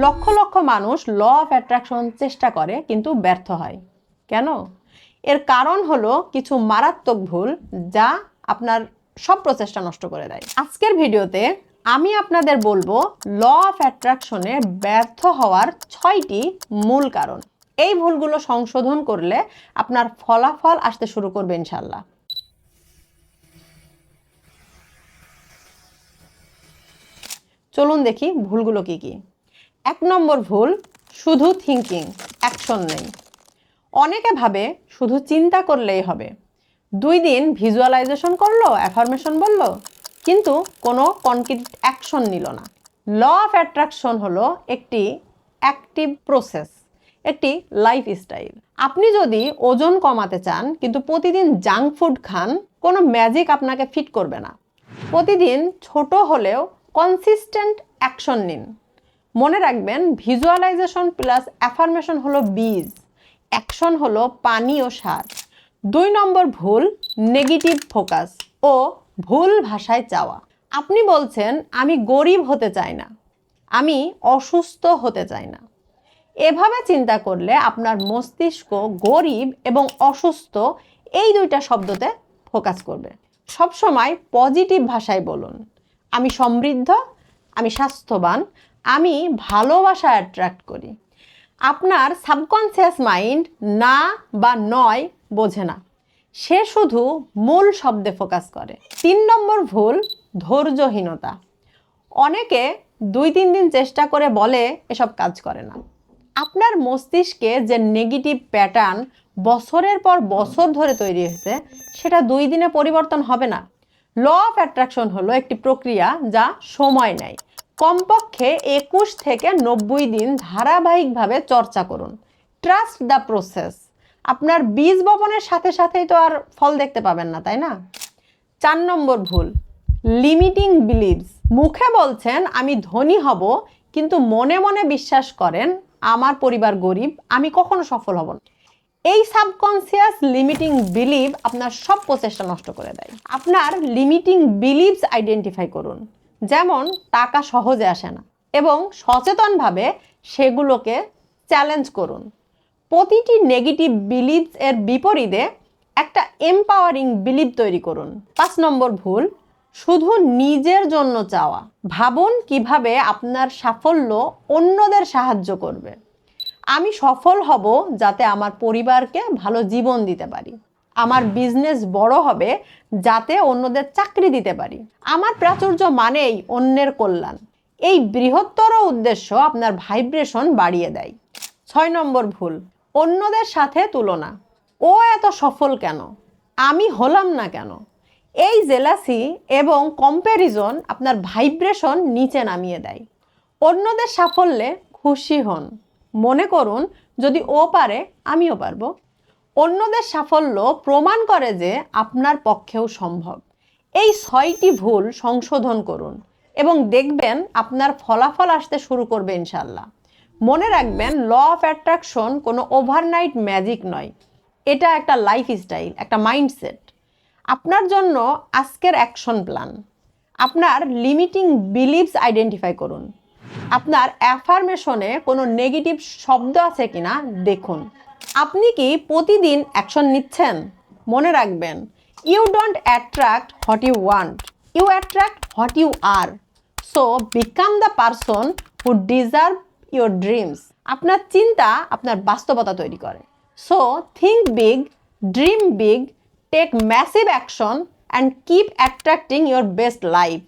লক্ষ লক্ষ মানুষ ল of attraction চেষ্টা করে, কিন্তু ব্যর্থ হয়। কেন? এর কারণ হলো কিছু মারাত্মক ভুল যা আপনার সব প্রচেষ্টা নষ্ট করে দেয়। আজকের ভিডিওতে আমি আপনাদের বলব ল অফ অ্যাট্রাকশনে ব্যর্থ হওয়ার ছয়টি মূল কারণ। এই ভুলগুলো সংশোধন করলে আপনার ফলাফল আসতে শুরু করবে ইনশাল্লাহ চলুন দেখি ভুলগুলো কি কি। এক নম্বর ভুল, শুধু থিঙ্কিং অ্যাকশন নেই। অনেকে ভাবে শুধু চিন্তা করলেই হবে। দুই দিন ভিজুয়ালাইজেশন করল অ্যাফার্মেশন বলল, কিন্তু কোনো কনক্রিট অ্যাকশন নিল না। ল অফ অ্যাট্রাকশন হলো একটি অ্যাক্টিভ প্রসেস একটি লাইফ স্টাইল আপনি যদি ওজন কমাতে চান, কিন্তু প্রতিদিন জাঙ্ক ফুড খান, কোনো ম্যাজিক আপনাকে ফিট করবে না। প্রতিদিন ছোট হলেও কনসিস্টেন্ট অ্যাকশন নিন। মনে রাখবেন ভিজুয়ালাইজেশন প্লাস অ্যাফার্মেশন হলো বীজ অ্যাকশন হলো পানি ও সার। দুই নম্বর ভুল নেগেটিভ ফোকাস ও ভুল ভাষায় চাওয়া। আপনি বলছেন, আমি গরিব হতে চাই না, আমি অসুস্থ হতে চাই না। এভাবে চিন্তা করলে আপনার মস্তিষ্ক গরিব এবং অসুস্থ এই দুইটা শব্দতে ফোকাস করবে। সবসময় পজিটিভ ভাষায় বলুন, আমি সমৃদ্ধ, আমি স্বাস্থ্যবান আমি ভালোবাসা অ্যাট্রাক্ট করি। আপনার সাবকনসিয়াস মাইন্ড না বা নয় বোঝে না। সে শুধু মূল শব্দে ফোকাস করে। তিন নম্বর ভুল, ধৈর্যহীনতা। অনেকে দুই তিন দিন চেষ্টা করে বলে এসব কাজ করে না। আপনার মস্তিষ্কে যে নেগেটিভ প্যাটার্ন বছরের পর বছর ধরে তৈরি হয়েছে, সেটা দুই দিনে পরিবর্তন হবে না। ল অফ অ্যাট্রাকশন হলো একটি প্রক্রিয়া যা সময় নেয়। কমপক্ষে একুশ থেকে নব্বই দিন ধারাবাহিকভাবে চর্চা করুন। ট্রাস্ট দ্য প্রসেস আপনার বীজ বপনের সাথে সাথেই তো আর ফল দেখতে পাবেন না, তাই না? চার নম্বর ভুল। লিমিটিং বিলিভস মুখে বলছেন, আমি ধনী হব, কিন্তু মনে মনে বিশ্বাস করেন, আমার পরিবার গরিব, আমি কখনো সফল হব না। এই সাবকনসিয়াস লিমিটিং বিলিভ আপনার সব প্রচেষ্টা নষ্ট করে দেয়। আপনার লিমিটিং বিলিভস আইডেন্টিফাই করুন। যেমন টাকা সহজে আসে না এবং সচেতনভাবে সেগুলোকে চ্যালেঞ্জ করুন। প্রতিটি নেগেটিভ বিলিভস এর বিপরীতে একটা এম্পাওয়ারিং বিলিভ তৈরি করুন। পাঁচ নম্বর ভুল, শুধু নিজের জন্য চাওয়া। ভাবুন কীভাবে আপনার সাফল্য অন্যদের সাহায্য করবে। আমি সফল হব যাতে আমার পরিবারকে ভালো জীবন দিতে পারি। আমার বিজনেস বড় হবে যাতে অন্যদের চাকরি দিতে পারি। আমার প্রাচুর্য মানেই অন্যের কল্যাণ। এই বৃহত্তর উদ্দেশ্য আপনার ভাইব্রেশন বাড়িয়ে দেয়। ছয় নম্বর ভুল, অন্যদের সাথে তুলনা। ও এত সফল কেন? আমি হলাম না কেন? এই জেলাসি এবং কম্প্যারিজন আপনার ভাইব্রেশন নিচে নামিয়ে দেয়। অন্যদের সাফল্যে খুশি হন। মনে করুন, যদি ও পারে, আমিও পারব। অন্যদের সাফল্য প্রমাণ করে যে আপনার পক্ষেও সম্ভব। এই ছয়টি ভুল সংশোধন করুন এবং দেখবেন আপনার ফলাফল আসতে শুরু করবে ইনশাল্লাহ মনে রাখবেন ল অফ অ্যাট্রাকশন কোনো ওভারনাইট ম্যাজিক নয়। এটা একটা লাইফ স্টাইল একটা মাইন্ডসেট আপনার জন্য আজকের অ্যাকশন প্ল্যান আপনার লিমিটিং বিলিভস আইডেন্টিফাই করুন। আপনার অ্যাফার্মেশনে কোনো নেগেটিভ শব্দ আছে কিনা দেখুন। আপনি কি প্রতিদিন অ্যাকশন নিচ্ছেন? মনে রাখবেন you don't attract what you want you attract what you are so become the person who deserve your dreams আপনার চিন্তা আপনার বাস্তবতা তৈরি করে। So think big dream big take massive action and keep attracting your best life